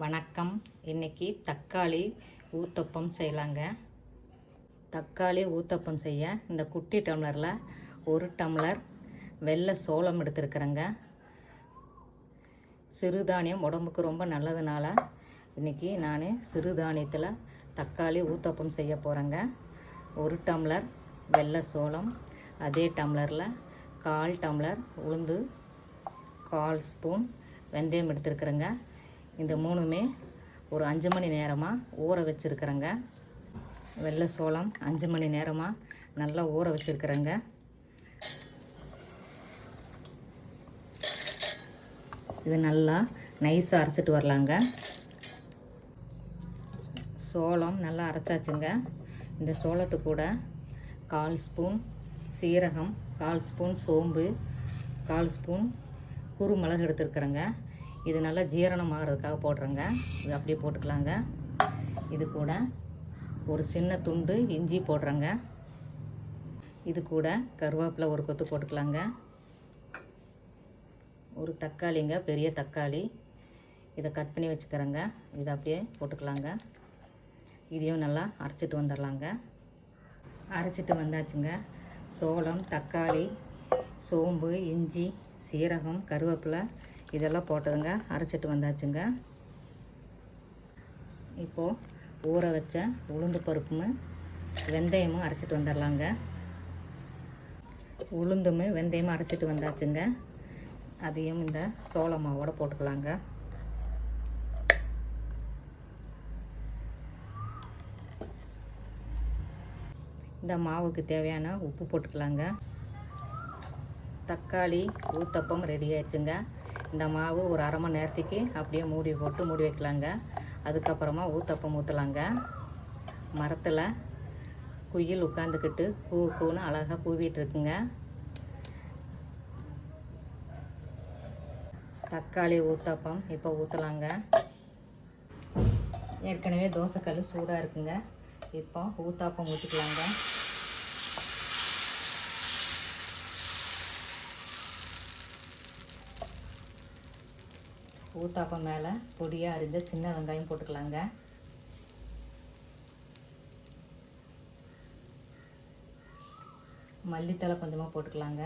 வணக்கம். இன்னைக்கு தக்காளி ஊத்தப்பம் செய்யலாங்க. தக்காளி ஊத்தப்பம் செய்ய இந்த குட்டி டம்ளரில் ஒரு டம்ளர் வெள்ளை சோளம் எடுத்துருக்குறேங்க. சிறுதானியம் உடம்புக்கு ரொம்ப நல்லதுனால இன்னைக்கு நான் சிறுதானியத்தில் தக்காளி ஊத்தப்பம் செய்ய போகிறேங்க ஒரு டம்ளர் வெள்ளை சோளம் அதே டம்ளரில் கால் டம்ளர் உளுந்து கால் ஸ்பூன் வெந்தயம் எடுத்துருக்குறேங்க. இந்த மூணுமே ஒரு அஞ்சு மணி நேரமாக ஊற வச்சுருக்குறேங்க. வெள்ளை சோளம் அஞ்சு மணி நேரமாக நல்லா ஊற வச்சுருக்குறேங்க. இது நல்லா நைஸாக அரைச்சிட்டு வரலாங்க. சோளம் நல்லா அரைச்சாச்சுங்க. இந்த சோளத்து கூட கால் ஸ்பூன் சீரகம் கால் ஸ்பூன் சோம்பு கால் ஸ்பூன் குறுமிளகு எடுத்துருக்குறேங்க. இது நல்லா ஜீரணம் ஆகிறதுக்காக போடுறேங்க. இது அப்படியே போட்டுக்கலாங்க. இது கூட ஒரு சின்ன துண்டு இஞ்சி போடுறேங்க. இது கூட கருவேப்பிலை ஒரு கொத்து போட்டுக்கலாங்க. ஒரு தக்காளிங்க பெரிய தக்காளி. இதை கட் பண்ணி வச்சுக்கிறேங்க. இதை அப்படியே போட்டுக்கலாங்க. இதையும் நல்லா அரைச்சிட்டு வந்துடலாங்க. அரைச்சிட்டு வந்தாச்சுங்க. சோளம் தக்காளி சோம்பு இஞ்சி சீரகம் கருவேப்பிலை இதெல்லாம் போட்டதுங்க. அரைச்சிட்டு வந்தாச்சுங்க. இப்போது ஊற வச்ச உளுந்து பருப்பும் வெந்தயமும் அரைச்சிட்டு வந்துடலாங்க உளுந்தும் வெந்தயமும் அரைச்சிட்டு வந்தாச்சுங்க. அதையும் இந்த சோள மாவோட போட்டுக்கலாங்க. இந்த மாவுக்கு தேவையான உப்பு போட்டுக்கலாங்க. தக்காளி ஊத்தப்பம் ரெடி ஆயிடுச்சுங்க. இந்த மாவு ஒரு அரை மணி நேரத்துக்கு அப்படியே மூடி போட்டு மூடி வைக்கலாங்க. அதுக்கப்புறமா ஊத்தப்பம் ஊற்றலாங்க மரத்தில் குயில் உட்காந்துக்கிட்டு பூ பூன்னு அழகாக பூவிட்டு இருக்குங்க. தக்காளி ஊத்தப்பம் இப்போ ஊற்றலாங்க ஏற்கனவே தோசைக்கல் சூடாக இருக்குங்க. இப்போ ஊத்தாப்பம் ஊற்றிக்கலாங்க ஊத்தாப்பம் மேலே பொடியாக அரிஞ்ச சின்ன வெங்காயம் போட்டுக்கலாங்க. மல்லித்தலை கொஞ்சமாக போட்டுக்கலாங்க.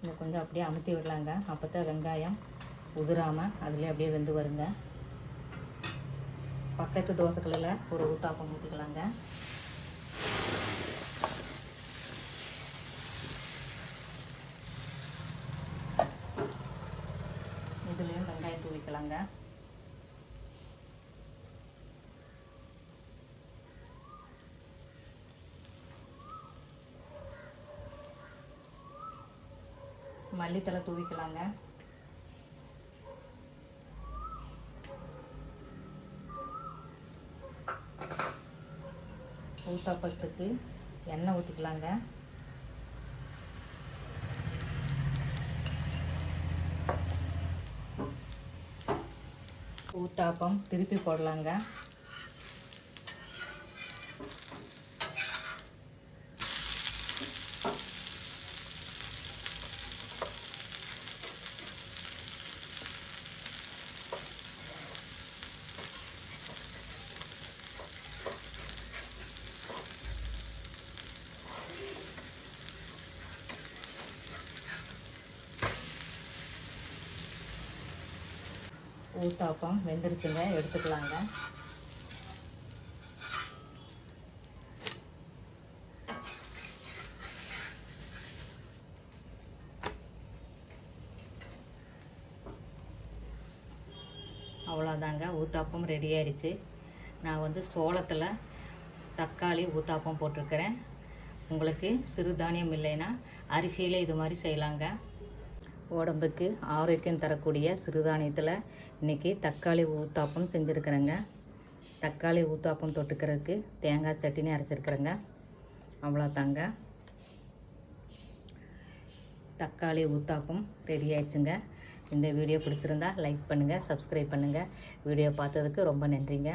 இதை கொஞ்சம் அப்படியே அமுத்தி விடலாங்க. அப்போ தான் வெங்காயம் உதிராமல் அதுலேயே அப்படியே வெந்து வருங்க. பக்கத்து தோசைக்கல்லில் ஒரு ஊத்தாப்பம் ஊற்றிக்கலாங்க வெங்காயம் தூவிக்கலாங்க. மல்லித்தலை தூவிக்கலாங்க. ஊத்தாப்பத்துக்கு எண்ணெய் ஊற்றிக்கலாங்க ஊத்தாப்பம் திருப்பி போடலாங்க. ஊத்தாப்பம் வெந்துருச்சுங்க எடுத்துக்கலாங்க. அவ்வளோதாங்க ஊத்தாப்பம் ரெடி ஆயிடுச்சு நான் வந்து சோளத்தில் தக்காளி ஊத்தாப்பம் போட்டிருக்கிறேன். உங்களுக்கு சிறுதானியம் இல்லைன்னா அரிசியில் இது மாதிரி செய்யலாங்க. உடம்புக்கு ஆரோக்கியம் தரக்கூடிய சிறுதானியத்தில் இன்றைக்கி தக்காளி ஊத்தாப்பம் செஞ்சுருக்குறேங்க. தக்காளி ஊத்தாப்பம் தொட்டுக்கிறதுக்கு தேங்காய் சட்னி அரைச்சிருக்கிறேங்க. அவ்வளோதாங்க தக்காளி ஊத்தாப்பம் ரெடி ஆயிடுச்சுங்க. இந்த வீடியோ பிடிச்சிருந்தா லைக் பண்ணுங்கள் சப்ஸ்கிரைப் பண்ணுங்கள் வீடியோ பார்த்ததுக்கு ரொம்ப நன்றிங்க.